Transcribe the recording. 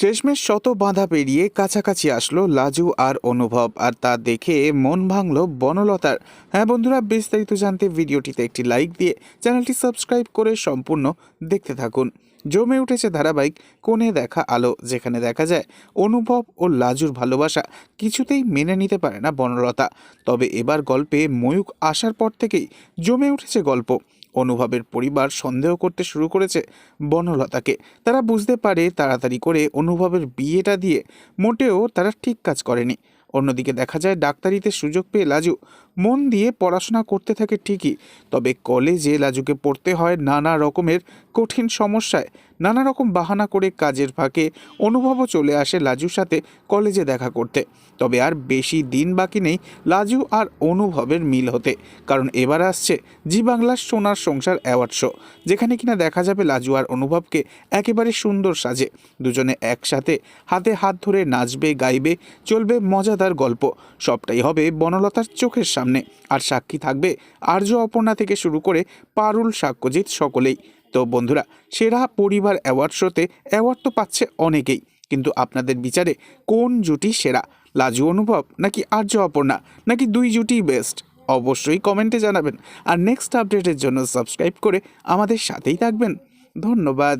শেষমেশ শত বাঁধা পেরিয়ে কাছাকাছি আসলো লাজু আর অনুভব, আর তা দেখে মন ভাঙল বনলতার। হ্যাঁ বন্ধুরা, বিস্তারিত জানতে ভিডিওটিতে একটি লাইক দিয়ে চ্যানেলটি সাবস্ক্রাইব করে সম্পূর্ণ দেখতে থাকুন। জমে উঠেছে ধারাবাহিক কোণে দেখা আলো, যেখানে দেখা যায় অনুভব ও লাজুর ভালোবাসা কিছুতেই মেনে নিতে পারে না বনলতা। তবে এবার গল্পে ময়ূক আসার পর থেকেই জমে উঠেছে গল্প। অনুভবের পরিবার সন্দেহ করতে শুরু করেছে বনলতাকে। তারা বুঝতে পারে তাড়াতাড়ি করে অনুভবের বিয়েটা দিয়ে মোটেও তারা ঠিক কাজ করেনি। অন্যদিকে দেখা যায়, ডাক্তারিতে সুযোগ পেয়ে লাজু মন দিয়ে পড়াশোনা করতে থাকে ঠিকই, তবে কলেজে লাজুকে পড়তে হয় নানা রকমের কঠিন সমস্যায়। নানা রকম বাহানা করে কাজের ফাঁকে অনুভবও চলে আসে লাজুর সাথে কলেজে দেখা করতে। তবে আর বেশি দিন বাকি নেই লাজু আর অনুভবের মিল হতে, কারণ এবার আসছে জি বাংলার সোনার সংসার অ্যাওয়ার্ড শো, যেখানে কিনা দেখা যাবে লাজু আর অনুভবকে একেবারে সুন্দর সাজে। দুজনে একসাথে হাতে হাত ধরে নাচবে, গাইবে, চলবে মজাদার গল্প। সবটাই হবে বনলতার চোখের সামনে। আর সাক্ষী থাকবে আর্য অপর্ণা থেকে শুরু করে পারুল, সাক্ষ্যজিৎ সকলেই। তো বন্ধুরা, সেরা পরিবার অ্যাওয়ার্ড শোতে অ্যাওয়ার্ড তো পাচ্ছে অনেকেই, কিন্তু আপনাদের বিচারে কোন জুটি সেরা? লাজু অনুভব নাকি আর্য অপর্ণা? নাকি দুই জুটি বেস্ট অবশ্যই কমেন্টে জানাবেন। আর নেক্সট আপডেটের জন্য সাবস্ক্রাইব করে আমাদের সাথেই থাকবেন। ধন্যবাদ।